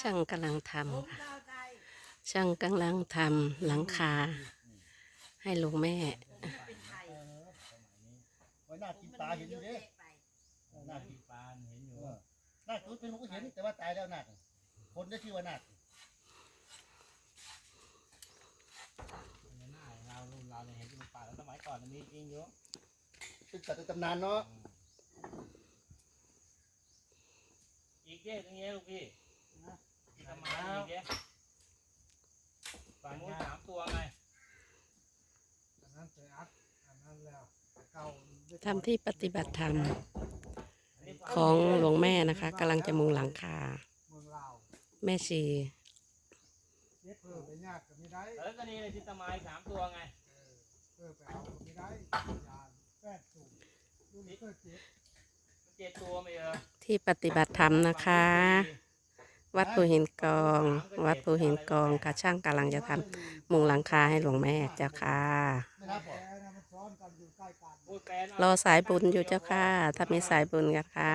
ช่างกำลังทำค่ะช่างกำลังทำหลังคา ให้ลุงแม่ไว้หน้ากินปลาเห็นอยู่เด้หน้ากินปลาเห็นอยู่หน้าตุ้ยเป็นลูก็เห็นแต่ว่าตายแล้วหนักคนได้ชื่อว่าหนักเราเราเห็นเป็นป่าแล้วสมัยก่อนมันมีจริงอยู่เป็นสัตว์ในตำนานเนาะ อีก เด้ตรงนี้ลูกพี่ที่ทำมาอีกเด้ฝั่งนู้นสามตัวไงอันนั้นไปอัดอันนั้นแล้วเก่าทำที่ปฏิบัติธรรมอันนี้ของหลวงแม่นะคะกำลังจะมุงหลังคา เมืองลาวแม่ชีเย็บเพิ่มไปยากก็ไม่ได้เออก็นี่เลยที่ทำมาอีกสามตัวไงเพิ่มไปเอาก็ไม่ได้ยานแปดสูงรุ่นนี้ก็เจ็บมันเจ็ดตัวไม่เออ ที่ปฏิบัติธรรมนะคะ วัดปูหินกอง วัดปูหินกองค่ะช่างกำลังจะทำมุงหลังคาให้หลวงแม่เจ้าค่ะรอสายบุญอยู่เจ้าค่ะถ้ามีสายบุญกันค่ะ